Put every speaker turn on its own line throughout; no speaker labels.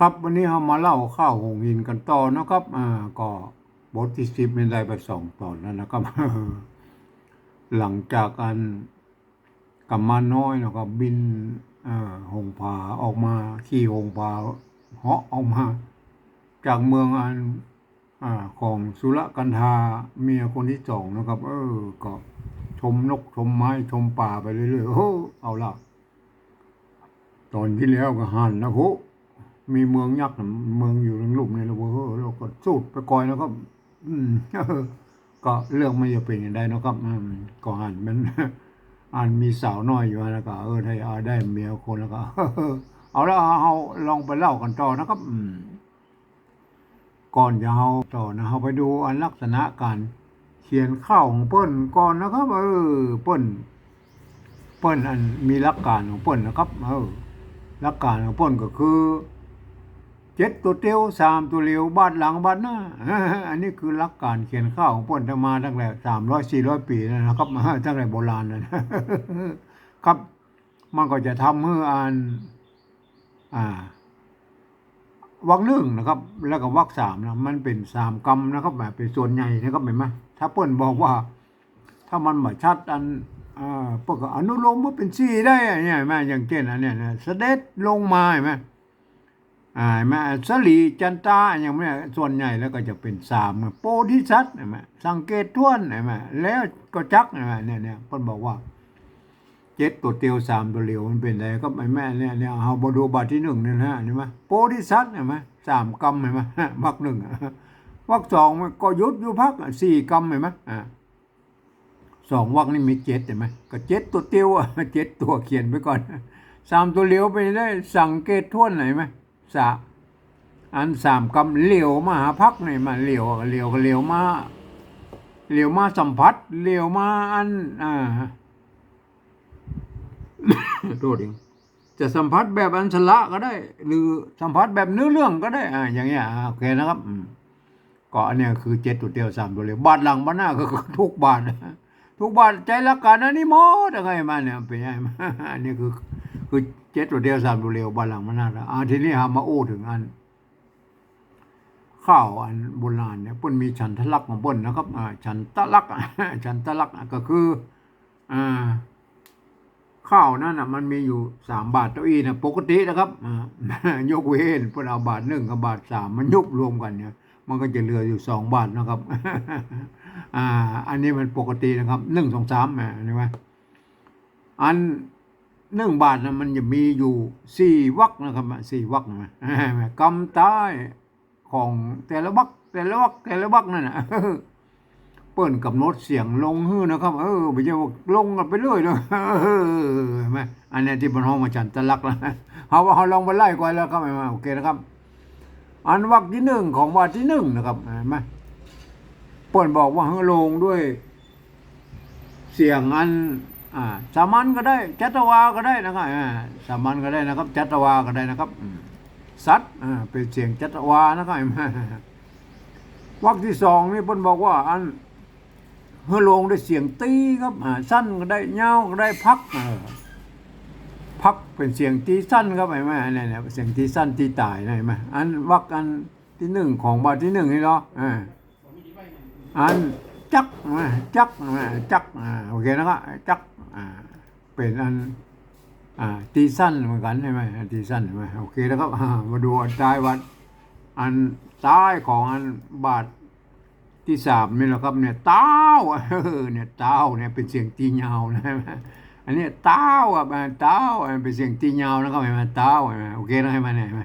ครับวันนี้เรามาเล่าข้าวหงหินกันต่อนะครับ อ่า ก็บทที่สิบเป็นได้ไปสองตอนแล้วนะครับ หลังจากอันกำมาน้อยนะครับบินอ่าหงผาออกมาขี่หงผาเหาะออกมา จากเมืองอันอ่าของสุรกันธาเมียคนที่สองนะครับ เออ ก็ชมนกชมไม้ชมป่าไปเรื่อยๆโอ้เอาละตอนที่แล้วก็หันนะโห มีเมืองยักษ์เมืองอยู่ในหลุมเนี่ยเรากเออเราก็สูดไปก่อยแล้วก็ อืมก็เรื่องไม่จะเป็นอย่างใดนะครับอืมก็อ่านมันอ่านมีสาวน้อยอยู่แล้วก็เออได้อาได้เมียคนแล้วก็เอาแล้วเอาลองไปเล่ากันต่อนะครับอืมก่อนจะเอาต่อนะเราไปดูอันลักษณะการเขียนข้าวของเปิ้นก่อนนะครับเออเปิ้นเปิ้นอันมีหลักการของเปิ้นนะครับ เออหลักการของเปิ้นก็คือ เจ็ดตัวเตียวสามตัวเลียวบ้าดหลังบ้าดหน้าอันนี้คือหลักการเขียนข้าวของเปิ้นจะมาตั้งแต่สามร้อยสี่ร้อยปีนะครับตั้งแต่โบราณนะครับมันก็จะทำให้อ่านอ่าวักหนึ่งนะครับ แล้วก็วักสามนะมันเป็นสามกรรมนะครับแบบเป็นส่วนใหญ่นะครับเห็นไหมถ้าเปิ้นบอกว่า ถ้ามันมาชัดอันอ่าเปิ้นก็อนุโลมว่าเป็นสี่ได้อะเนี่ยเห็นไหมอย่างเช่นอันเนี้ยนะเสด็จลงมาเห็นไหม อ่าเห็นไหมสลีจันตาอย่างเนี้ยส่วนใหญ่แล้วก็จะเป็นสามโพธิสัตว์นไหมสังเกตทวนนไหมแล้วก็จักนไหมเนี่ยเนี่ยเปิ้นบอกว่าเจ็ดตัวเตียวสามตัวเหลียวมันเป็นอะไรก็ไอ้แม่เนี่ยเนี่ยเอาบดูบาทที่หนึ่งเนี่ยนะเห็นไหมโพธิสัตว์เห็นไหมสามกรรมเห็นไหมวักหนึ่งวักสองมันก็ยุดยู่พักสี่กรรมเห็นไหมอ่าสองวักนี่มีเจ็ดเห็นไหมก็เจ็ดตัวเตียวอะเจ็ดตัวเขียนไปก่อนสามตัวเหลียวไปได้สังเกตทวนไหนไหม สาอันสามกรรมเหลียวมาหาพักไหนมาเหลียวเหลียวเหลียวมาเหลียวมาสัมผัสเหลียวมาอันอ่าโทษเองจะสัมผัสแบบอันสละก็ได้ หรือสัมผัสแบบเนื้อเรื่องก็ได้อ่าอย่างเงี้ยโอเคนะครับก็อันเนี้ยคือเจ็ดตัวเดียวสามตัวเดียวบาทหลังบ้าทหน้าก็ทุกบาท ทุกบาทใจละกันอันนี้หมดอะไรมาเนี่ยเป็นไงมาอันนี้คือ คือเจ็ดตัวเดียวสามตัวเดียวบาทหลังบาทหน้าอ่าทีนี้หามาโอ้ถึงอัน ข้าวอันโบราณเนี่ยเปิ้นมีฉันทะลักของเปิ้นนะครับอ่าฉันตะลักฉันตะลักก็คืออ่าข้าวนั่นน่ะมันมีอยู่สามบาทเต้าอี้นะปกตินะครับอ่ายกเว้นเพื่อเอาบาทหนึ่งกับบาทสามมันยุบรวมกันเนี่ย มันก็จะเหลืออยู่สองบาทนะครับ อ่า อันนี้มันปกตินะครับหนึ่งสองสามอ่เห็นไหมอันหนึ่งบาทนะมันจะมีอยู่สี่วักนะครับสี่วักนะกำใต้ของแต่ละวักแต่ละวักแต่ละวักนั่นนะเปิ้นกำหนดเสียงลงฮื้อนะครับ เออไม่ใช่ว่าลงกันไปเรื่อยเลยเห็นไหมอันนี้ที่บนห้องมาจันตะลักแล้วเขาว่าเขาลองไปไล่ก่อนแล้วครับเห็นไหมโอเคนะครับ อันวักที่หนึ่งของวักที่หนึ่งนะครับเห็นไหมเปิ้นบอกว่าให้ลงด้วย เสียงอันอ่าสามัญก็ได้ จัตวาก็ได้นะครับอ่าสามัญก็ได้นะครับ จัตวาก็ได้นะครับสัตว์อ่าเป็นเสียงจัตวานะครับเห็นไหมวักที่สองนี่เพิ่นบอกว่า อันเฮอลงด้วยเสียงตีครับอ่าสั้นก็ได้ยาวก็ได้พักอ พักเป็นเสียงตีสั้นครับเห็นไหมอันนี้เนี่ยเสียงตีสั้นตีตายนะเห็นไหมอันวักอันที่หนึ่งของบาทที่หนึ่งนี่เนาะอ่าอันจักอ่าจักอ่าจักโอเคนะครับจักเป็นอันอตีสั้นเหมือนกันใช่ไหมตีสั้นใช่ไหมโอเคนะครับมาดูอันท้ายวัดอันซ้ายของอันบาทที่สามนี่แหละครับเนี่ยเต้าเออเนี่ยเต้าเนี่ยเป็นเสียงตียาวนะ อันนี้เต้าอะมันเต้าอะเป็นเสียงตียาวนะครับเห็นไหมเต้าเห็นไหมโอเคนะให้มันเห็นไหม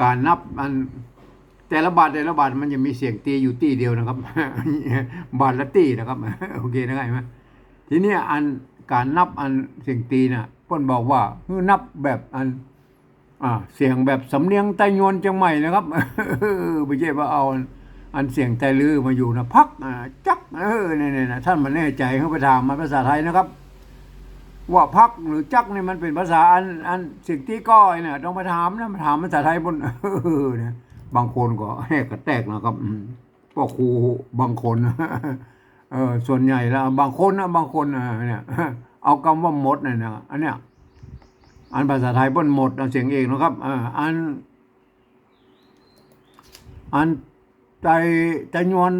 การนับมันแต่ละบาทแต่ละบาทมันจะมีเสียงตีอยู่ตีเดียวนะครับ บาทละตีนะครับโอเคนะเห็นไหมทีนี้อันการนับอันเสียงตีน่ะพิ่นบอกว่าคือนับแบบอันอ่าเสียงแบบสำเนียงไต้ยวนจังใหม่นะครับไม่ใช่ว่าเอาอันเสียงไต้ลือมาอยู่นะพักจักเออเนี่ยเนี่ยนะท่านมาแน่ใจเขาไปถามมาภาษาไทยนะครับ ว่าพักหรือจักนี่มันเป็นภาษาอันอันสียงตีก้อยเนี่ยต้องไปถามนะมาถามภาษาไทยบนเออเนี่ยบางคนก็แหกกระแตกนะครับพ่อครูบางคนเออส่วนใหญ่แล้วบางคนนะบางคนเนี่ยเอาคำว่าหมดเนี่ยนะอันเนี้ยอันภาษาไทยเปิ้นหมดเสียงเองนะครับอ่าอัน อันใจใจยวน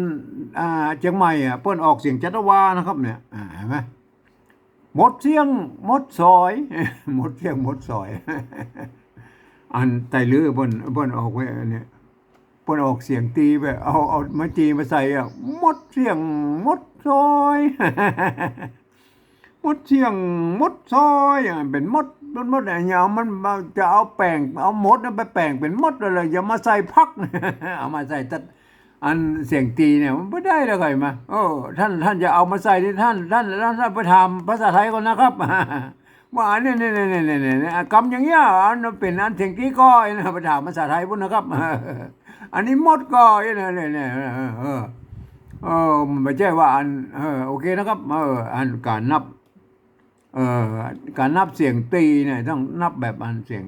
เชียงใหม่อะเปิ้นออกเสียงจัตวานะครับ เนี่ยเห็นไหม หมดเสียงหมดซอย หมดเสียงหมดซอย อันไตลือเปิ้นเปิ้นออกไว้เนี่ยเปิ้นออกเสียงตีไปเอาเอามาจีมาใส่อะหมดเสียงหมดซอยมดเชียงมดซอยอะเป็นมดมดมดอะไรเนี่ยเอามันจะเอาแป้งเอามดไปแป้งเป็นมดอะไรอย่ามาใส่พักเอามาใส่ตัด อันเสียงตีเนี่ยมันไม่ได้เลยไงมาโอ้ท่านท่านจะเอามาใส่ที่ท่าน ท่านท่านท่านไปทำภาษาไทยก่อนนะครับว่าอันนี้นี่นี่นี่นี่นี่กำอย่างเงี้ยอันเป็นอันเสียงตีก้อยนะไปถามภาษาไทยพุ่นนะครับ อันนี้มดก้อยเนี่ยเนี่ยเนี่ยเออเออมันไม่ใช่ว่าอันเออโอเคนะครับเอออันการนับเอ่อการนับเสียงตีเนี่ยต้องนับแบบอันเสียง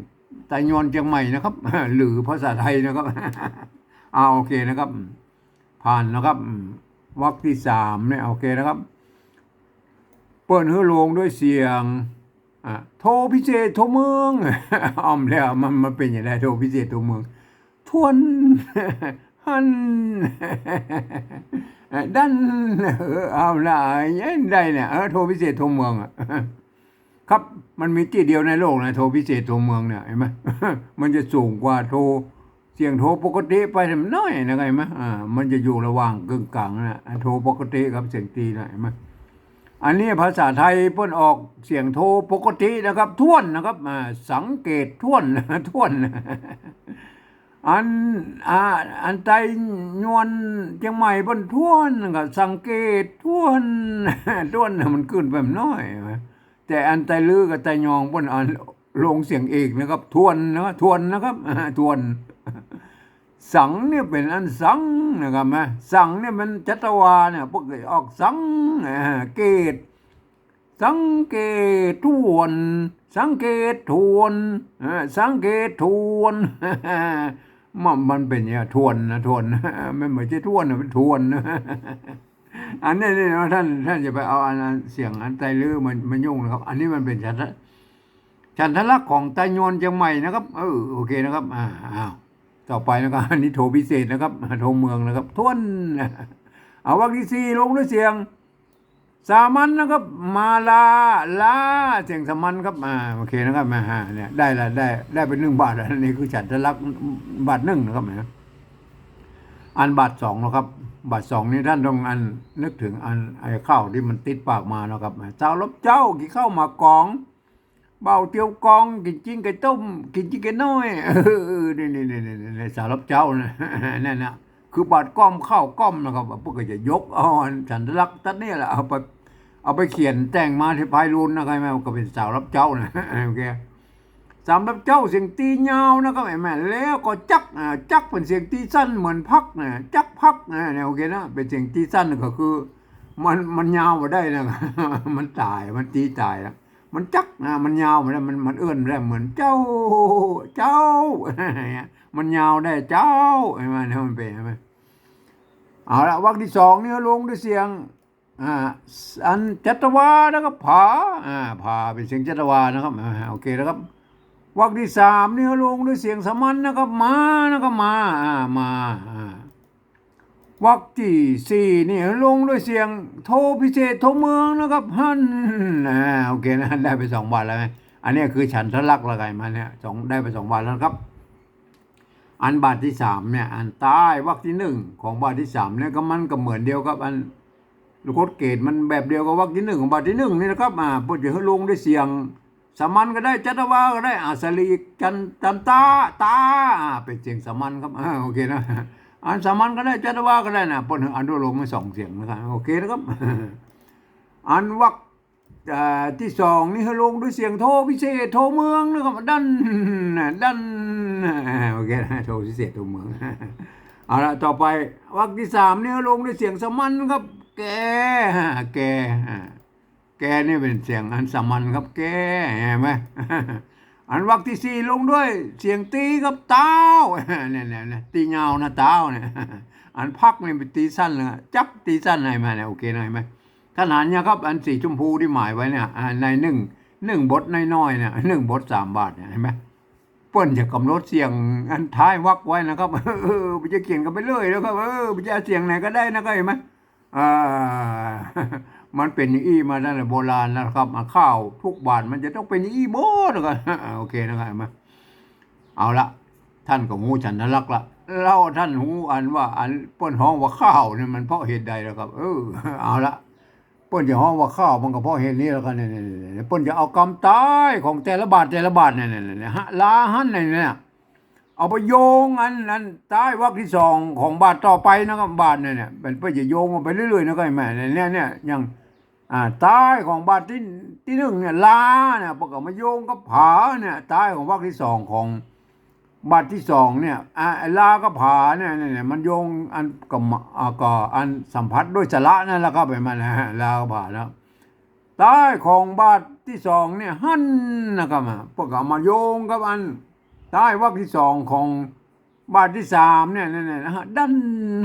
ไตยอนเชียงใหม่นะครับ หรือภาษาไทยนะครับ เอาโอเคนะครับ ผ่านนะครับวรรคที่สามเนี่ยโอเคนะครับ เปิดฮือโลงด้วยเสียงอะโทรพิเศษโทรเมืองอ้อมแล้วมันมันเป็นอย่างไรโทรพิเศษโทรเมืองทวนหันดันเออเอาละยันได้เนี่ยเออโทรพิเศษโทรเมืองอะครับมันมีที่เดียวในโลกนะโทรพิเศษโทรเมืองเนี่ยเห็นไหมมันจะสูงกว่าโทร เสียงโทรปกติไปทำน้อยนะเห็นไหมอ่ามันจะอยู่ระหว่างกึ่งกลางนะโทรปกติกับเสียงตีนะเห็นไหมอันนี้ภาษาไทยเพิ่นออกเสียงโทรปกตินะครับท่วนนะครับอ่าสังเกตท่วนท่วนอันอ่าอันไตยวนเชียงใหม่เพิ่นท่วนก็สังเกตท่วนท่วนนะมันขึ้นแบบน้อยแต่อันไตลือกับไตยองเพิ่นอันลงเสียงเอกนะครับ ทวนนะทวนนะครับทวน สังเนี่ยเป็นอันสังนะครับนะสังเนี่ยมันจัตวาเนี่ยพวกออกสังอ่าเกต สังเกตทวน สังเกตทวนสังเกตทวนมันมันเป็นอย่างนี้ทวนนะทวนไม่เหมือนจะทวนนะเป็นทวนนะอันนี้นี่ท่านท่านจะไปเอาอันเสียงอันไตลือมันมันยุ่งนะครับ อันนี้มันเป็นฉันฉันทลักษณ์ของไตยวนเชียงใหม่นะครับเออโอเคนะครับอ้าว ต่อไปนะครับอันนี้โทรพิเศษนะครับโทรเมืองนะครับทวนเอาวรรคที่สี่ลงด้วยเสียง สามัญนะครับ มาลาลาเสียงสามัญครับอ่าโอเคนะครับมาฮะเนี่ยได้ละได้ได้เป็นหนึ่งบาทอันนี้คือฉันทลักบาทหนึ่งนะครับนะอันบาทสองนะครับ บาทสองนี่ท่านต้องอันนึกถึงอันไอ้ข้าวที่มันติดปากมานะครับเจ้าลบเจ้ากินข้าวมากอง เบาเตียวกองกินจิ้งไก่ต้ม กินจิ้งไก่น้อยเนี่นี่นี่นี่นี่สารบเจ้านะนั่นนะคือบาดก้อมข้าวก้อมนะครับพวกก็จะยกเอาอันสัญลักษณ์ตัดนี่แหละเอาไปเอาไปเขียนแต่งมาที่พายรุนนะครับแม่ก็เป็นสาวรับเจ้านะโอเคสามรับเจ้าเสียงตียาวนะครับแม่แล้วก็จักจักเป็นเสียงตีสั้นเหมือนพักนะจักพักนะเนี่ยโอเคนะเป็นเสียงตีสั้นก็คือ มันมันยาวมาได้นะมันตายมันตีตายแล้ว มันจักนะมันยาวมาได้มันมันเอื้อนได้เหมือนเจ้า เจ้ามันยาวได้เจ้าไอ้มันมันเป็นใช่ไหมเอาละวรรคที่สองเนี่ยลงด้วยเสียงอ่าอันจัตวานะครับผาอ่าผาเป็นเสียงจัตวานะครับโอเคนะครับวรรคที่สามนี่ลงด้วยเสียงสมัญนะครับมานะครับมาอ่ามาอ่า วรรคที่สี่นี่ลงด้วยเสียงโทพิเศษโทเมืองนะครับฮั่นอ่าโอเคนะได้ไปสองบาทแล้วไหมอันนี้คือฉันทะลักละไงมาเนี่ยสองได้ไปสองบาทแล้วครับ อันบาทที่สามเนี่ย อันใต้วรรคที่หนึ่งของบาทที่สามเนี่ยก็มันก็เหมือนเดียวกับอันลูกโคดเกตมันแบบเดียวกับวรรคที่หนึ่งของบาทที่หนึ่งนี่นะครับอ่าพูดจะให้ลงด้วยเสียงสมัญก็ได้จัตวาก็ได้อาสลีกันตันตาตาอ่าเป็นเสียงสมัญครับอ่าโอเคนะ อันสามัญก็ได้จัตวาก็ได้นะปนอันดูลงมาสองเสียงนะครับโอเคนะครับ อันวรรคอ่าที่สองนี่ให้ลงด้วยเสียงโทพิเศษโทเมืองนะครับดันดันโอเคนะโทพิเศษโทเมืองเอาละต่อไปวรรคที่สามนี่ยลงด้วยเสียงสามัญครับ แกแกแกนี่เป็นเสียงอันสามัญครับแกเห็นไหม อันวรรคที่สี่ลงด้วย เสียงตีกับเต้าเนี่ยเนี่ยเนี่ยตีเงานะเต้าเนี่ยอันพักเนี่ยเป็นตีสั้นเลยจับตีสั้นให้มาเนี่ยโอเคหน่อยไหมขนาดเนี่ยครับ อันสีชมพูที่หมายไว้เนี่ยในหนึ่งหนึ่งบทน้อยๆเนี่ยหนึ่งบทสามบาทเนี่ยเห็นไหมเปิ้นจะกำหนดเสียงอันท้ายวักไว้นะครับเออมันจะเขียนกันไปเลยแล้วครับเออมันจะเสียงไหนก็ได้นะครับเห็นไหมอ่า มันเป็นอี้มาตั้งแต่โบราณนะครับอะข้าวทุกบาทมันจะต้องเป็นอย่างอี้หมดนะครับโอเคนะครับเห็นไหมเอาละท่านก็หูฉันนรักละเล่าท่านหูอันว่า อันป้นห้องว่าข้าวเนี่ยมันเพราะเหตุใดแล้วครับ เออเอาละป้นจะห้องว่าข้าวมันก็เพราะเหตุนี้แล้วกันเนี่ยๆๆเปิ้นจะเอากำตายของแต่ละบาทแต่ละบาทเนี่ยๆๆฮะลาหันเนี่ยเนี่ยเอาไปโยงอันนั้นตายวรรคที่สองของบาทต่อไปนะครับบาทเนี่ยเนี่ยเป็นเปิ้นจะโยงมันไปเรื่อยๆนะครับแม่เนี่ยเนี่ยอย่าง อ่าตายของบาทที่ที่หนึ่งเนี่ยลาเนี่ยประกอบมาโยงกับผาเนี่ยตายของวรรคที่สองของบาทที่สองเนี่ยอ่าลากับผาเนี่ยเนี่ยมันโยงอันกับอ่าก็อันสัมผัสด้วยสระนั่นแหละครับไปมันะฮะลากับผาแล้วใต้ของบาทที่สองเนี่ยหันนะครับอะกอามาโยงกับอันใต้วรรคที่สองของบาทที่สามเนี่ยเนี่ยนะฮะดัน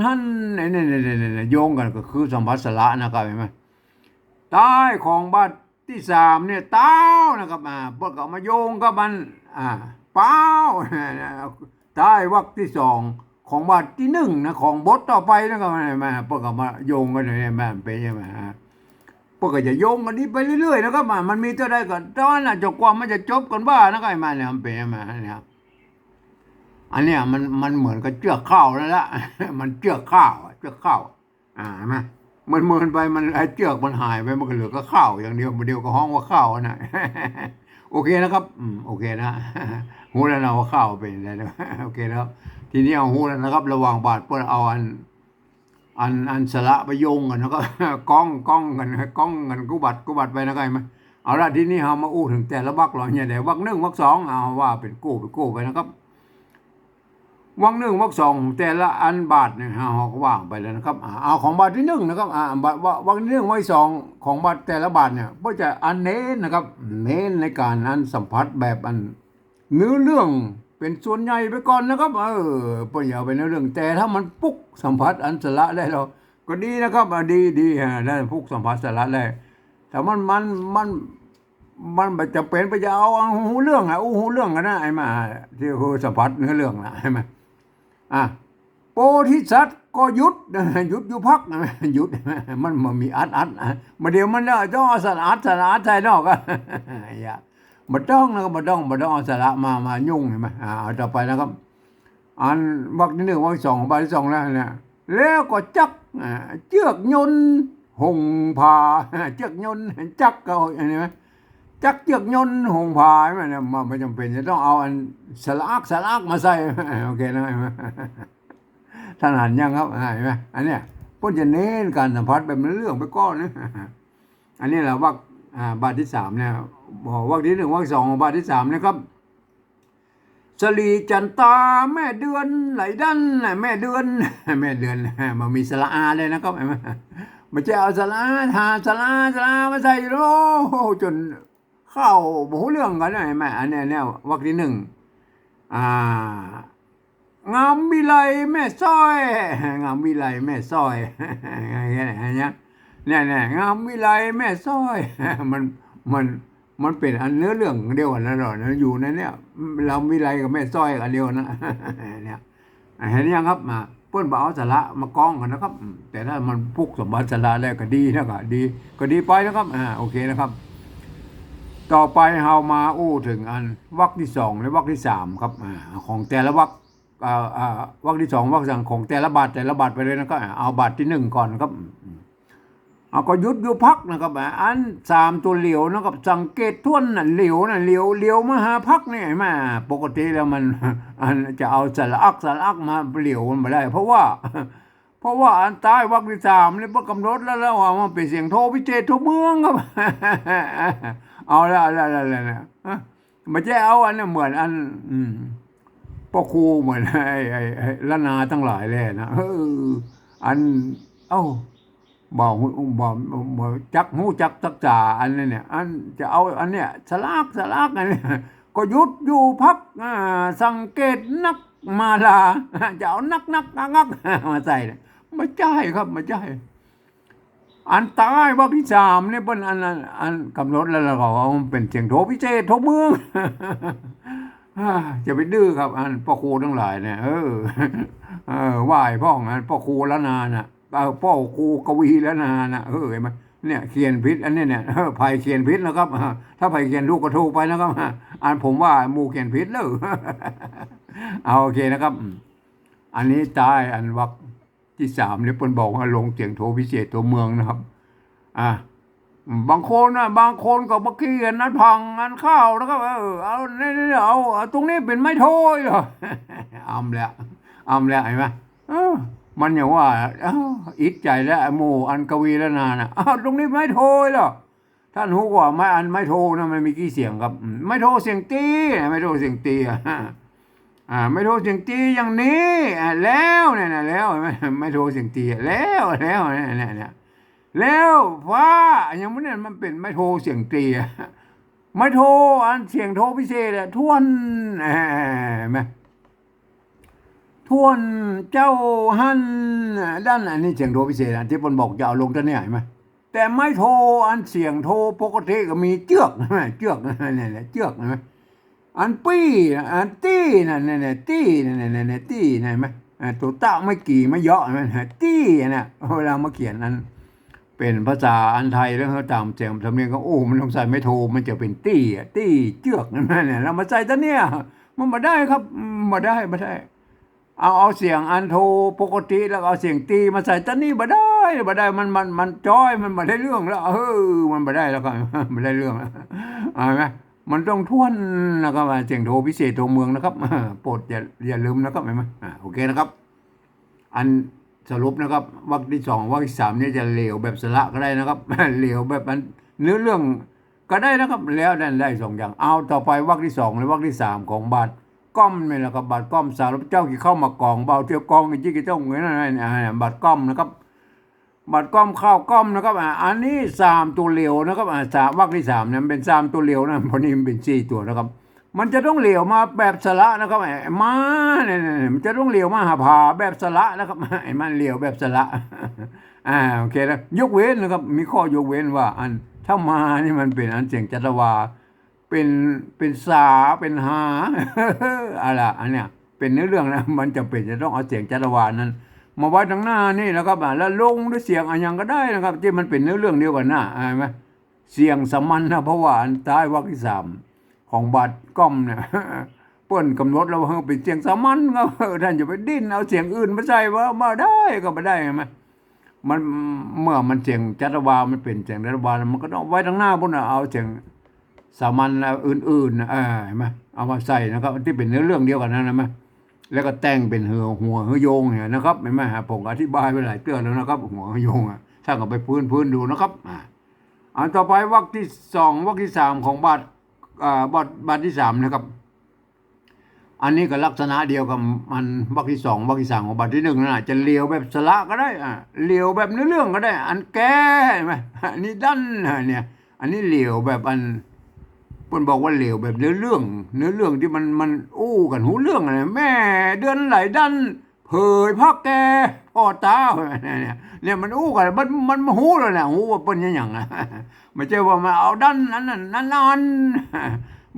หันเนี่ยเนี่ยเนี่ยเนี่ยเนี่ยโยงกันก็คือสัมผัสสระนะครับเห็นไหม ใต้ของบาทที่สามเนี่ยเต้านะครับอ่าพวกเอามาโยงกับมันอ่าเป้าใต้วรรคที่สองของบาทที่หนึ่งนะของบทต่อไปนะครับเห็นไหมพวกเอามาโยงกันเนี่ยม่นเป็นใช่ไหมฮะพวกก็จะโยงกันนี้ไปเรื่อยๆนะครับมันมีเท่าใดก่อนตอนน่ะจบความมันจะจบกันบ้านะครับมันเนี่ยมันเป็นยังไงเนี่ยครับอันเนี้ยมันมันเหมือนกับเจือกข้าวนั่นแหละมันเจือกข้าวเจือกข้าวอ่านไหม มันเมินไปมันไอ้เจือกมันหายไปมันก็เหลือก็ข้าวอย่างเดียวมันเดียวก็ห้องว่าข้าวนะโอเคนะครับ อืมโอเคนะหูแล้วนะว่าข้าวเป็นอะไรนะโอเคแล้ว ทีนี้เอาหูแล้วนะครับ ระว่างบาทเพื่อเอาอัน อันอันสระไปโยงกันแล้วก็ก้องก้องกันก้องกันกุบัดกุบัดไปนะไงไหมเอาละทีนี้เรามาอู้ถึงแต่ละวักหรอเนี่ยเดี๋ยววักหนึ่งวักสองเอาว่าเป็นกู้ไปกู้ไปนะครับ วักหนึ่งวักสองแต่ละอันบาทเนี่ยเราก็ว่างไปแล้วนะครับ เอาของบาทที่หนึ่งนะครับอ่าบาทวักวักที่หนึ่งวักที่สองของบาทแต่ละบาทเนี่ยก็จะอันเน้นนะครับ เน้นในการอันสัมผัสแบบอันเนื้อเรื่องเป็นส่วนใหญ่ไปก่อนนะครับ เออปอย่าไปเนื้อเรื่องแต่ถ้ามันปุ๊กสัมผัสอันสระได้เราก็ดีนะครับดีดีฮะได้ปุ๊กสัมผัสสระได้แต่มันมันมันมันจะเป็นไปจะเอาเอาหูเรื่องอะอู้หูเรื่องกันนะไอ้มาที่คือสัมผัสเนื้อเรื่องนะใช่ไหม อะโพธิสัตว์ก็หยุดหยุดอยู่พักหยุดมันมันมีอัดอัดมาเดี๋ยวมันเนี่ยต้องเอาสระอัดสระอัดใส่นอกอะอย่าบ่ต้องนะครับบ่ต้องบ่ต้องเอาสาระมามายุ่งเห็นไหมอ่าเอาต่อไปนะครับอันวรรคที่หนึ่งวรรคที่สองวรรคที่สองแล้วเนี่ยแล้วก็จักเชือกยนหงพาเชือกยนจักก็อันนี้ไหม จักเชือกยนหงพาใช่ไหมเนี่ยมันไม่จำเป็นจะต้องเอาอันสลักสลักมาใส่โอเคนะท่านหันยังครับอ่าเห็นไหมอันเนี้ยพ่นจะเน้นการสัมผัสแบบเรื่องไปก้อนนะอันนี้แหละวรรคอ่าบาทที่สามเนี่ยบอกวรรคที่หนึ่งวรรคที่สองบาทที่สามนะครับสลีจันตาแม่เดือนไหลดันแม่เดือน แม่เดือนมันมีสระอาเลยนะครับไหมไม่ใช่เอาสระทาสระสระมาใส่โอ้โหจน เข้าโอ้โหเรื่องกันเลยเห็นไหมอันเนี้ยเนี่ยวรรคที่หนึ่งอ่างามวิไลแม่สร้อย งามวิไลแม่สร้อยอย่างเงี้ยเนี่ยเนี่ยงามวิไลแม่สร้อย มันมันมันเป็นอันเนื้อเรื่องเดียวกันนะหรอนะอยู่ในเนี่ยเราวิไลกับแม่สร้อยกันเดียวนะเนี่ยเห็นยังครับมาเพิ่นบเอาสาระมากองกันนะครับ แต่ถ้ามันพุกสมบัติสาระแล้วก็ดีนะครับดีก็ดีไปนะครับอ่าโอเคนะครับ ต่อไปเรามาอู้ถึงอันวรรคที่สองและวรรคที่สามครับอ่าของแต่ละวรรคอ่าอ่าวรรคที่สองวรรคสามของแต่ละบาทแต่ละบาทไปเลยนะครับเอาบาทที่หนึ่งก่อนครับเอาก็ยุดอยู่พักนะครับอันสามตัวเหลียวนะครับ สังเกตทวนน่ะเหลียวน่ะเหลียวเหลียวมาหาพักนี่เห็นไหมาปกติแล้วมันอันจะเอาสารอักสารอักมาเหลียวมันไม่ได้ เพราะว่า เพราะว่าอันใต้วรรคที่สามนี่เพิ่งกำหนดแล้วแล้วว่ามันเป็นเสียงโทพิเศษทุกเมืองครับ เอาละละละละละไม่ใช่เอาอันนั้เหมือนอัน อืมพ่อครูเหมือนไอ้ไอ้ไอ้ละนาทั้งหลายเลยนะเอออัน เอ้าบอกบอกบอกจักหูจักตักจ่าอันนี้เนี่ย อันจะเอาอันเนี้ยสลากสลากอันเนี้ยก็หยุดอยู่พักสังเกตนักมาลาจะเอานักนักนักนักมาใส่เนี่ยไม่ใช่ครับไม่ใช่ อันตายว่าที่สามเนี่ยเป็นอันอันอันกำหนดแล้วเราเอาเป็นเสียงโทพิเศษทุกเมืองจะไปดื้อครับ อันพ่อครูทั้งหลายเนี่ยเออเออไหว้พ่องอันพ่อครูละนาน่ะเออพ่อครูกวีละนาน่ะเออเห็นไหมเนี่ยเขียนพิษอันนี้เนี่ยเออไผ่เขียนพิษนะครับ ถ้าไผ่เขียนลูกก็ถูกไปนะครับอันผมว่ามูเขียนพิษเลยเอาโอเคนะครับ อันนี้ตายอันวัก ที่สามเนี่ยเปิ้นบอกว่าลงเสียงโทพิเศษตัวเมืองนะครับ อ่าบางคนนะบางคนก็บักกี้นนั้นพังอันข้าวแล้วก็เออเอาเนี่ยเอาตรงนี้เป็นไม้โทยเหรออำแล้วอำแล้วเห็นไหมมันอย่างว่าเอ้าอิดใจแล้วไอ้หมู่อันกวีแล้วนาน่ะอ้าวตรงนี้ไม้โทยเหรอท่านรู้ว่าไม้อันไม้โทนะมันมีกี่เสียงครับ ไม้โทเสียงตีไม้โทเสียงตีอะ อ่าไม่โทรเสียงตีอย่างนี้อะแล้วเนี่ยนะแล้วไหมไม่โทรเสียงตีแล้วแล้วเนี่ยเนี่ยแล้วฟ้าอย่างมันเนี่ยมันเป็นไม่โทรเสียงตีไม่โทรอันเสียงโทรพิเศษอะทวนเอ่ไหมทวนเจ้าหันด้านอันนี้เสียงโทรพิเศษอะที่ปนบอกจะเอาลงตัวเนี่ยเห็นไหมแต่ไม่โทรอันเสียงโทรปกติก็มีเจือกเห็นไหมเจือกเนี่ยเนี่ยเจือกเห็นไหม อันปี้อันตี้นั่นนี่นี่ตี้นั่นนี่นี่ตี้นั่นไหมตัวเตะไม่กี่ไม่เยาะมันตี้น่ะเวลามาเขียนนั้น เป็นภาษาอันไทยแล้วเขาตามเสียงสำเนียงก็โอ้มันต้องใส่ไม่โทมันจะเป็นตี้ตี้เจือกนั่นแหละเนี่เรามาใส่ตัวเนี่ยมันมาได้ครับมาได้มาได้ เอาเอาเสียงอันโทปกติแล้วเอาเสียงตีมาใส่ตัวนี้มาได้มาได้มันมันมันจ้อยมันมาได้เรื่องแล้วเออมันมาได้แล้วก็มาได้เรื่องแล้วเอาไหม มันต้องทวนนะครับว่าเสียงโทรพิเศษโทรเมืองนะครับโปรดอย่าอย่าลืมนะครับเห็นไหมอ่าโอเคนะครับ อันสรุปนะครับวรรคที่สองวรรคที่สามนี่จะเหลวแบบสระก็ได้นะครับเหลวแบบมันเนื้อเรื่องก็ได้นะครับแล้วนั่นได้สองอย่าง เอาต่อไปวรรคที่สองหรือวรรคที่สามของบาทก้อมนี่แหละครับบาทก้อมสารพเจ้ากี่เข้ามากองเบาเที่ยวกองกี่จี้กี่เจ้าเหมือนอะไรนะบาทก้อมนะครับ บัตรก้อมข้าวก้อมนะครับอันนี้สามตัวเหลวนะครับสามวรรคที่สามเนี่ยมันเป็นสามตัวเหลวนะพราะนี่มันเป็นสี่ตัวนะครับ มันจะต้องเหลวมาแบบสระนะครับไอ้มาเนี่ยมันจะต้องเหลวมาหาผาแบบสระนะครับไอ้มันเหลวแบบสระอ่าโอเคนะยกเว้นนะครับ มีข้อยกเว้นว่า อันถ้ามานี่มันเป็นอันเสียงจัตวาเป็นเป็นสาเป็นหาอะไรอันเนี้ยเป็นเนื้อเรื่องนะมันจะเป็นจะต้องเอาเสียงจัตวานั้น มาไว้ทางหน้านี่นะครับแล้วลงด้วยเสียงอะไรยังก็ได้นะครับ ที่มันเป็นเนื้อเรื่องเดียวกันนะอ่าเห็นไหมเสียงสมัญนะเพราะว่าอันท้ายวรรคที่สามของบัตรก้อมเนี่ยเปิ้นกำหนดแล้วว่าเป็นเสียงสามัญครับเออท่านจะไปดิ้นเอาเสียงอื่นมาใส่ว่ามาได้ก็ไม่ได้เห็นไหมมันเมื่อมันเสียงจัตวามันเป็นเสียงจัตวามันก็ต้องไว้ทางหน้าพุ่นเอาเสียงสามัญแล้วอื่นๆนะเออเห็นไหมเอามาใส่นะครับที่เป็นเนื้อเรื่องเดียวกันนั่นนะไหม แล้วก็แต่งเป็นเหัวหัวเหัวโยงเนี่ยนะครับเห็นไหมฮะผมอธิบายไปหลายเตือนแล้วนะครับ หัวเหัวโยงอะถ้าก็ไปพื้นพื้นดูนะครับอ่าอันต่อไปวรรคที่สองวรรคที่สามของบาทอ่าบาทบาทที่สามนะครับ อันนี้ก็ลักษณะเดียวกับมันวรรคที่สองวรรคที่สามของบาทที่หนึ่งนะจะเลียวแบบสละก็ได้อ่าเลียวแบบเนื้อเรื่องก็ได้ อันแก้ไหมอันนี้ดันเนี่ย อันนี้เหลียวแบบอัน เพิ่นบอกว่าเหลวแบบเนื้อเรื่อง เนื้อเรื่องที่มันมันอู้กันหูเรื่องอะไรแม่เดือนไหลดันเผยพ่อแกพ่อตาเนี่ยเนี่ยมันอู้กันมันมันหูแล้วแหละหูว่าเป็นยังหยังอะไม่ใช่ว่ามาเอาดันนั้นนั่นนั่นนั่น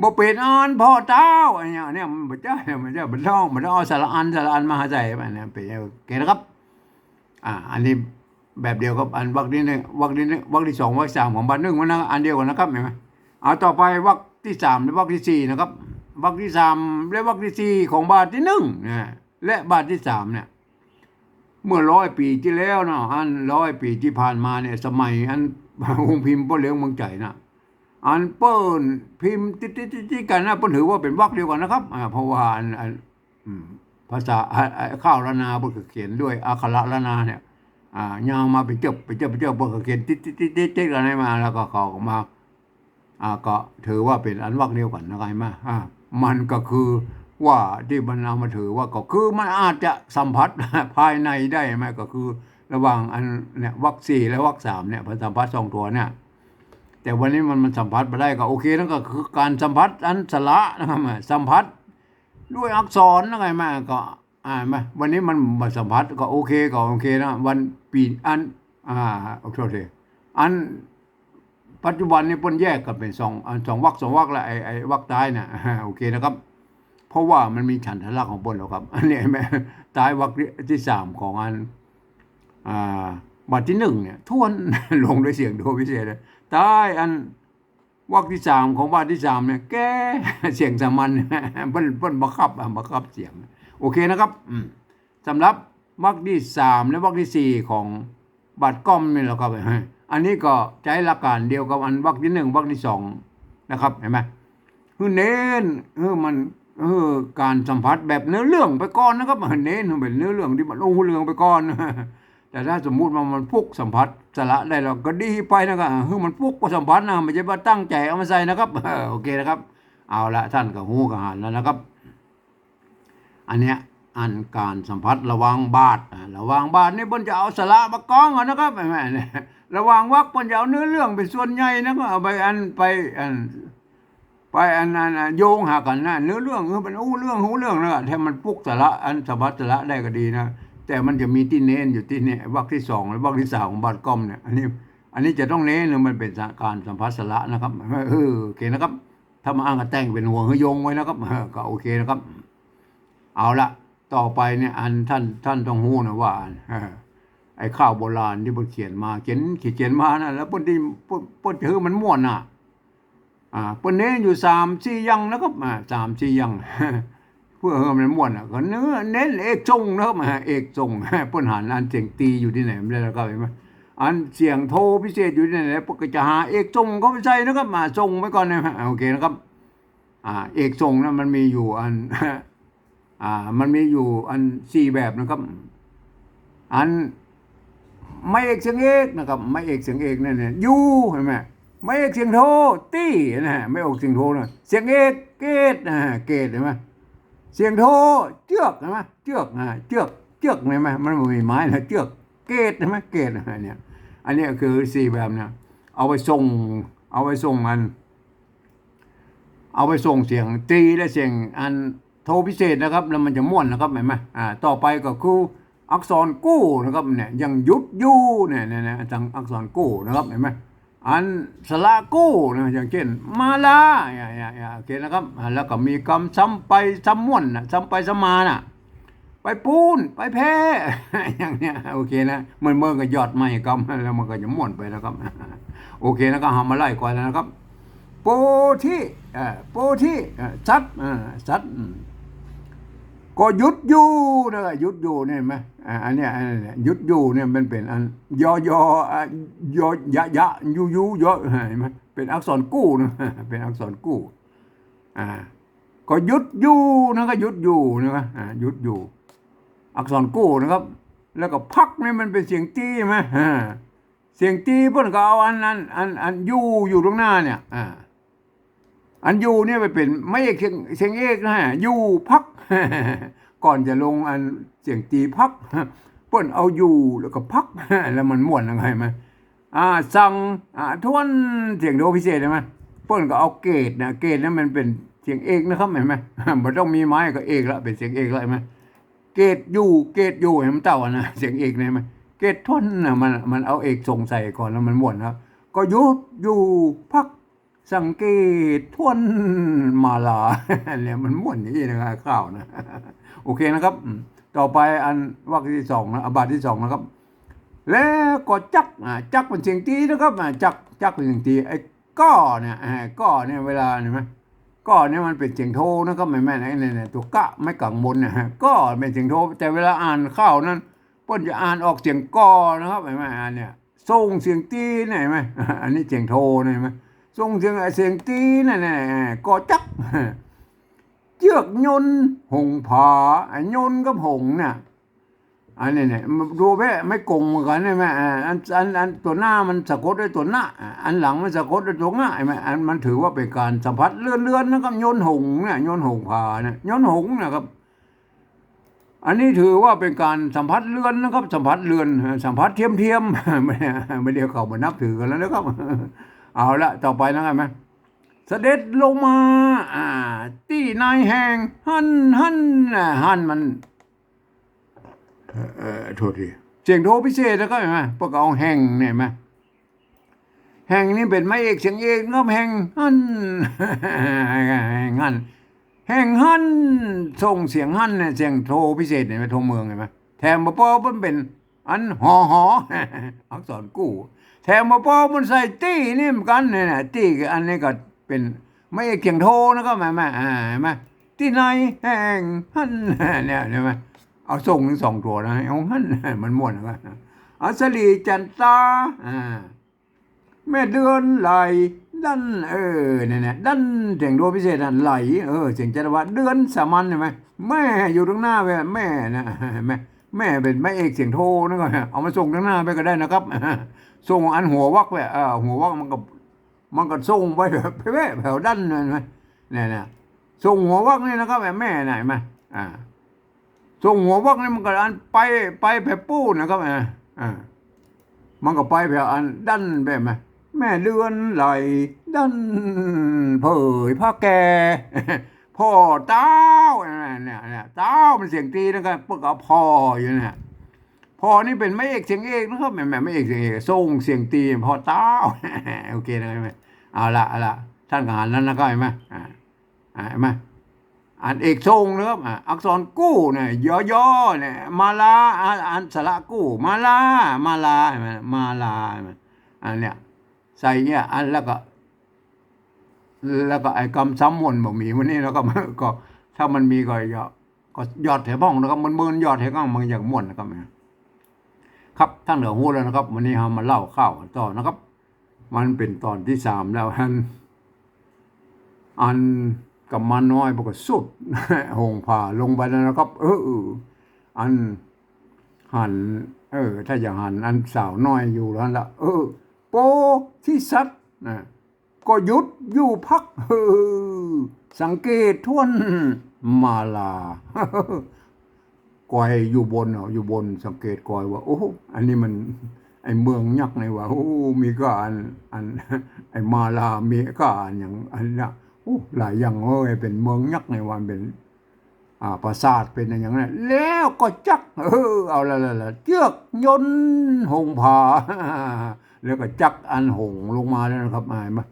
บ่เป็นอันพ่อเต้าอะไรเนี่ยมันบ่ใช่มันเจะมันต้องมันต้องเอาสารอันสารอันมาหาใจมันเนี่ยเป็นโอเคนะครับ อ่า อันนี้แบบเดียวกับอันวรรคนี้หนึ่งวรรคนี้หนึ่งวรรคที่สองวรรคที่สามของบันหนึ่งมันนะอันเดียวกันนะครับเห็นไหม เอาต่อไปวรรคที่สามและวรรคที่สี่นะครับวรรคที่สามและวรรคที่สี่ของบาทที่หนึ่งนะและบาทที่สามเนี่ย เมื่อร้อยปีที่แล้วเนาะอันร้อยปีที่ผ่านมาเนี่ย สมัยอันองค์พิมพ์พ่อเลี้ยงเมืองใจนะอันเปิ้นพิมพ์ติดติกันนะเปิ้นถือว่าเป็นวรรคเดียวกันนะครับเพราะว่าอันอันภาษาข้าวละนาเปิ้นก็เขียนด้วยอักขระละนาเนี่ยอ่ายาวมาเป็นเจ้าเป็นเจ้าเป็นเจ้าเปิ้นก็เขียนติดติดติดติดติดกันให้มาแล้วก็เขามา อ่าก็ถือว่าเป็นอันวักเดียวกันนะครับมาอ่ามันก็คือว่าที่มันเอามาถือว่าก็คือมันอาจจะสัมผัสภายในได้ไหมก็คือ ระหว่างอันเนี่ยวักสี่และวักสามเนี่ยพอสัมผัสสองตัวเนี่ย แต่วันนี้มันมันสัมผัสมาได้ก็โอเคนั่นก็คือการสัมผัสอันสละนะครับสัมผัสด้วยอักษรนะไงมาก็อ่ามาวันนี้มันมาสัมผัสก็โอเคก็โอเคนะวันปีอันอ่าขอโทษทีอัน ปัจจุบันนี้เปิ้นแยกกันเป็นสองสองวรรคสองวรรคละไอไอวรรคท้ายน่ะโอเคนะครับ เพราะว่ามันมีฉันทลักของบนแล้วครับ อันนี้เห็นไหมตายวรรคที่สามของอันอ่าบัตรที่หนึ่งเนี่ยทวนลงด้วยเสียงโดพิเศษเลยตายอันวรรคที่สามของบัตรที่สามเนี่ยแกเสียงสามัญเพิ่นเพิ่นบังคับบังคับเสียง โอเคนะครับสำหรับวรรคที่สามและวรรคที่สี่ของบัตรก้อมนี่แหละครับ อันนี้ก็ใช้หลักการเดียวกับอันวรรคที่หนึ่งวรรคที่สองนะครับเห็นไหมคือเน้นเออมันเออการสัมผัสแบบเนื้อเรื่องไปก่อนนะครับเน้นเป็นเนื้อเรื่องที่มันลงหูเรื่องไปก่อนแต่ถ้าสมมุติว่ามันพุกสัมผัสสละได้เราก็ดีไปนะครับเฮ้ยมันพุกก็สัมผัสนะไม่ใช่ว่าตั้งใจเอามาใส่นะครับโอเคนะครับ เอาละท่านกับหูกับหันแล้วนะครับ อันเนี้ยอันการสัมผัสระวังบาดระวังบาดนี่เพิ่นจะเอาสละมากองก่อนนะครับแม่เนี่ย ระวังวักเพิ่นจะเอาเนื้อเรื่องเป็นส่วนใหญ่นะก็เอาไปอันไปอันไปอันนั้นโยงหากันนะเนื้อเรื่องเออเป็นอู้เรื่องหูเรื่องนะถ้ามันพุกสาระอันสัมผัสสาระได้ก็ดีนะแต่มันจะมีที่เน้นอยู่ที่เนี่ยวรรคที่สองและวรรคที่สามของบาดก้มเนี่ยอันนี้ อันนี้จะต้องเน้นหรือมันเป็นการสัมผัสสระนะครับเออโอเคนะครับ ถ้ามาอ้างกับแต่งเป็นหัวหโยงไว้นะครับก็โอเคนะครับ เอาละต่อไปเนี่ยอันท่านท่านต้องหู้นะว่าออ ไอ้ข้าวโบราณที่บนเขียนมาเขียนเขียนมานะแล้วปนที่ปนปนถือมันม่วนอะอ่าเปิ้นเน้นอยู่สามสี่ยังนะครับอ่าสามสี่ยังเพื่อเฮอมันม่วนอะก็เนื้อเน้นเอกจงนะครับอ่าเอกจงเปิ้นหันอันเสียงตีอยู่ที่ไหนไม่ได้แล้วก็เห็นไหมอันเสียงโทพิเศษอยู่ที่ไหนแล้วก็จะหาเอกจงเขาไปใส่นะครับมาจงไว้ก่อนนะโอเคนะครับอ่าเอกจงนั้นมันมีอยู่อันอ่ามันมีอยู่อันสี่แบบนะครับ อัน ไม่เอกเสียงเอกนะครับไม่เอกเสียงเอกนั่นเนี่ยยูเห็นไหมไม่เอกเสียงโทตี้นะไม่ออกเสียงโทนะเสียงเอกเกตนะฮะเกตเห็นไหมเสียงโทเจือกเห็นไหมเจือกนะเจือกเจือกเห็นไหมมันมีไม้นะเจือกเกตเห็นไหมเกตนะเนี่ยอันนี้คือสี่แบบเนี่ยเอาไปส่งเอาไปส่งอัน เอาไปส่งเสียงตีและเสียงอันโทพิเศษนะครับแล้วมันจะม่วนนะครับเห็นไหมอ่าต่อไปก็คือ อักษรกู้นะครับเนี่ยยังยุดยู่เนี่ยเนี่ยเนี่ยทางอักษรกู้นะครับเห็นไหมอันสระกู้นะอย่างเช่น มาลาอย่างอย่างอย่างโอเคนะครับ แล้วก็มีคำซ้ำไปซ้ำม่วนนะซ้ำไปซ้ำมาน่ะ ไปปูนไปแพ้อย่างเนี้ยโอเคนะมันเมื่อก็ยอดไม่กำแล้วมันก็จะม่วนไปนะครับ โอเคนะก็หามาไล่ก่อนแล้วนะครับ โปที่เอ่อโปที่เอ่อสั ก็หยุดอยู่นะหยุดอยู่เนี่ยไหมอันเนี้ยอันเนี้ยหยุดอยู่เนี่ยมันเป็นอันยอยอยอยะยะยูยูยอเห็นไหมเป็นอักษรกู้นะเป็นอักษรกู้อ่าก็หยุดอยู่นะก็หยุดอยู่นะครับอ่าหยุดอยู่ อักษรกู้นะครับ แล้วก็พักนี่มันเป็นเสียงตีไหมเสียงตีเพิ่อนก็เอาอันนั้นอันอันยู่อยู่ตรงหน้าเนี่ยอ่า อันยูเนี่ยไปเป็นไม่เอกเสียงเสียงเอกนะฮะยูพัก ก่อนจะลงอันเสียงตีพักเปิ้นเอาอยู่แล้วก็พัก แล้วมันม่วนยังไงไหมอ่าสั่งอ่าทวนเสียงโดพิเศษใช่ไหมเปิ้นก็เอาเกตนะเกตนั้นมันเป็นเสียงเอกนะครับเห็นไหมมันต้องมีไม้ก็เอกละเป็นเสียงเอกละเห็นไหมเกตอยู่เกตอยู่เห็นมันเต่านะเสียงเอกเนี่ยเห็นไหมเกตทวนนะมันมันเอาเอกส่งใส่ก่อนแล้วมันม่วนครับก็ยุดอยู่พัก สังเกตทวนมาลาเนี่ยมันม่วนอย่างนี้นะครับข้าวนะ โอเคนะครับ ต่อไปอันวรรคที่สองนะอบาทที่สองนะครับ แล้วก็จักอ่าจักเป็นเสียงตีนะครับอ่าจักจักเป็นเสียงตีไอ้ก้อเนี่ยอ่าก้อเนี่ยเวลาเห็นไหมก้อเนี่ยมันเป็นเสียงโทนะครับไม่แม่ไอ้เนี่ยเนี่ยตัวกะไม่กังบนนะฮะก้อเป็นเสียงโทแต่เวลาอ่านข้าวนั้นเปิ้นจะอ่านออกเสียงก้อนะครับเห็นไหมอ่านเนี่ยส่งเสียงตีเนี่ยเห็นไหมอันนี้เสียงโทนะเห็นไหม ส่งเสียงเสียงตีนั่นแหละก็จักเจือกยนหงผาไอ้ยนกับหงน่ะอันนี้เนี่ยดูแม่ไม่กงเหมือนกันใช่ไหมอันอันอันตัวหน้ามันสะกดด้วยตัวหน้า อันหลังมันสะกดด้วยตัวหน้าใช่ไหมอันมันถือว่าเป็นการสัมผัสเลื่อนเลื่อนๆนะครับยนหงเนี่ยยนหงผาเนี่ยยนหงนะครับ อันนี้ถือว่าเป็นการสัมผัสเลื่อนนะครับ สัมผัสเลื่อนสัมผัสเทียมเทียมๆไม่ไม่เดียวเขามานับถือกันแล้วนะครับ เอาละต่อไปนะครับไหมเสด็จลงมา อ่า ที่นายแหงหันหันน่ะหันมันเอ่อโทษทีเสียงโทพิเศษแล้วก็เห็นไหมพวกเอาแหงเนี่ยไหมแหงนี่เป็นไม้เอกเสียงเอกก็แหงหันแหงหันแห่งหันส่งเสียงหันเนี่ยเสียงโทพิเศษเห็นไหมโทเมืองเห็นไหมแถมมาปอมันเป็น อันหอหออักษรกู้ แถมมาปอมันใส่ตี้นี่เหมือนกันเนี่ยนะตี้อันนี้ก็เป็นไม่เกี่ยงโทนะครับแม่แม่อ่าแม่ที่ไหนแห่งหันเนี่ยเห็นไหมเอาส่งถึงสองตัวนะเอาหันมันม่วนนะครับอัศรีจันตาอ่าแม่เดือนไหลดันเออเนี่ยเนี่ยดันเสียงดวงพิเศษนั่นไหลเออเสียงจันทวัฒน์เดือนสามัญใช่ไหมแม่อยู่ตรงหน้าไปแม่นะแม่แม่เป็นแม่เอกเสียงโทนะก็เอามาส่งตรงหน้าไปก็ได้นะครับ ส่งอันหัววักไปเออหัววักมันก็มันก็ส่งไปแบบแผ่แผ่วดันเลยไหมเนี่ยเนี่ยส่งหัววักนี่นะครับแม่ไหนไหมอ่าส่งหัววักนี่มันก็อันไปไปแผ่ปูนนะครับอ่าอ่ามันก็ไปแบบอันดันแบบไหมแม่เดือนไหลดันเผยผ้าแกพ่อเต้าเนี่ยเนี่ยเต้ามันเสียงตีนะครับพวกเอาพ่ออยู่เนี่ย พ่อนี่เป็นไม่เอกเสียงเอกนะครับแม่แม่ไม่เอกเสียงเอกส่งเสียงตีพ่อเต้าโอเคนะไหมเอาละเอาละท่านก็หันแล้วนะครับเห็นไหมอ่าอ่าเห็นไหมอันเอกทรงนะครับอะอักษรกู้เนี่ยย่อๆเนี่ยมาลาอันอันสระกู้มาลามาลาเห็นไหมมาลาเห็นไหมอันเนี้ยใส่เนี่ยอันแล้วก็ แล้วก็ไอ้กำซ้ำมนบอกมีวันนี้แล้วก็ก็ ถ้ามันมีก็ยอดก็ยอดแถวบ้องนะครับมันเบินยอดแถวก้างมันอย่างม่วนนะครับ ครับท่านเหลือหูแล้วนะครับ วันนี้เรามาเล่าข้าวกันต่อนะครับ มันเป็นตอนที่สามแล้วท่านอันกับมาน้อยบอกว่าสุดหงผ่าลงไปแล้วนะครับ เอออันหัน เออ ถ้าอย่างหันอันสาวน้อยอยู่แล้วละเออ โปที่สัตนะก็หยุดอยู่พักเออสังเกตทวนมาลา กอยอยู่บนเหรออยู่บนสังเกตกอยว่าโอ้อันนี้มัน ไอเมืองยักษ์ในว่าโอ้มีก็อันอัน ไอมาลามีก็อันอย่างอันนี้โอ้หลายอย่างเอ้ยเป็นเมืองยักษ์ในวันเป็น อ่าปราสาทเป็นอย่างนั้นแล้วก็จัก เออเอาละละละเจือกยนต์หงผาแล้วก็จักอันหงลงมาแล้วนะครับหมายมา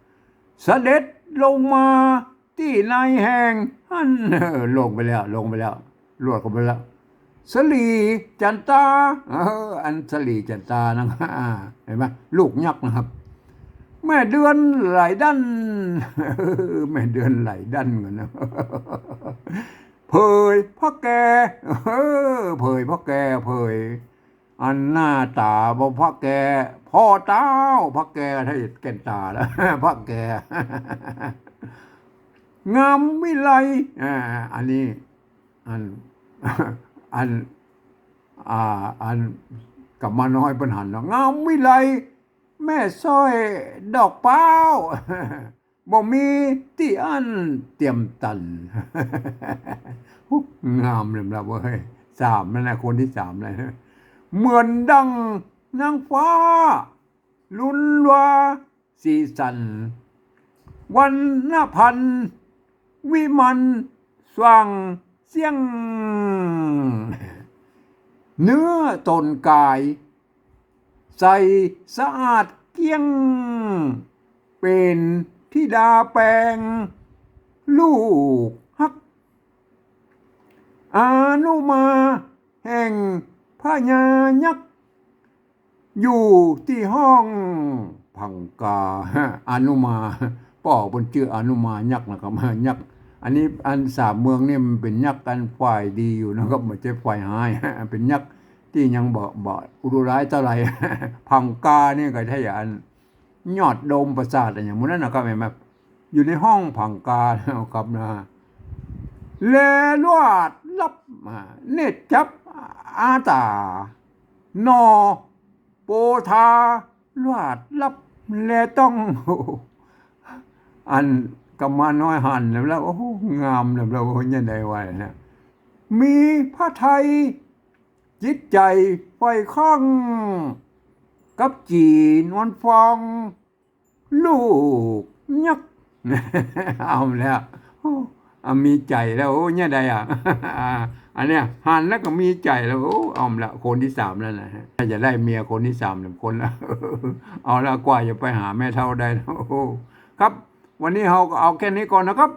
เสด็จลงมาที่นายแห่งอันเออลงไปแล้ว ลงไปแล้วลวดเข้าไปแล้ว สลีจันตาเอออันสลีจันตานะครับเห็นไหมลูกยักษ์นะครับ แม่เดือนไหลดันแม่เดือนไหลดันกันนะเผยพ่อแกเผยพ่อแกเผย อันหน้าตาบ่พ่อแก พ่อเต้าพ่อแกถ้าเห็นแก่นตาแล้วพ่อแกงามวิไลอ่าอันนี้อัน อันอ่าอันกับมาน้อยปัญหาเนาะงามวิไลแม่สร้อยดอกเป้าบ่มีที่อันเตรียมตันงามเลยละเว้ยสามนั่นแหละคนที่สามเลยเหมือนดังนางฟ้า ลุนวาสีสัน วันนพัน วิมันสว่าง เสียง เนื้อตนกาย ใสสะอาดเกี้ยง เป็นทิดาแปลง ลูกฮัก อานุมาแห่งพญายักษ์อยู่ที่ห้องพังกาอานุมาป่อบนชื่ออานุมายักษ์นะครับยักษ์ อันนี้อันสามเมืองนี่มันเป็นยักษ์กันฝ่ายดีอยู่นะครับไม่ใช่ฝ่ายหายเป็นยักษ์ที่ยังบ่บ่อุรุร้ายเท่าไหร่พังกาเนี่ยก็ถ้าอย่างยอดโดมประสาทอะไรอย่างนั้นนะครับเห็นไหมอยู่ในห้องพังกานะครับนะเลลวดลับเนตจับอาตานอโปธาลวดลับแลต้องอัน กำมาน้อยหันแล้วแล้วโอ้โหงามแล้วแล้วโอ้ยยังไงวะเนี่ยมีพระไทย จิตใจไฟข้องกับจีนวันฟอง ลูกยักเอาแล้วโอ้อะมีใจแล้วโอ้เนี่ยใดอะอันเนี้ยหันแล้วก็มีใจแล้วโอ้เอาละคนที่สามแล้วนะฮะถ้าจะได้เมียคนที่สามหนึ่งคนละเอาละกว่าจะไปหาแม่เท่าได้นะโอ้ครับ วันนี้เราก็เอาแค่นี้ก่อนนะครับ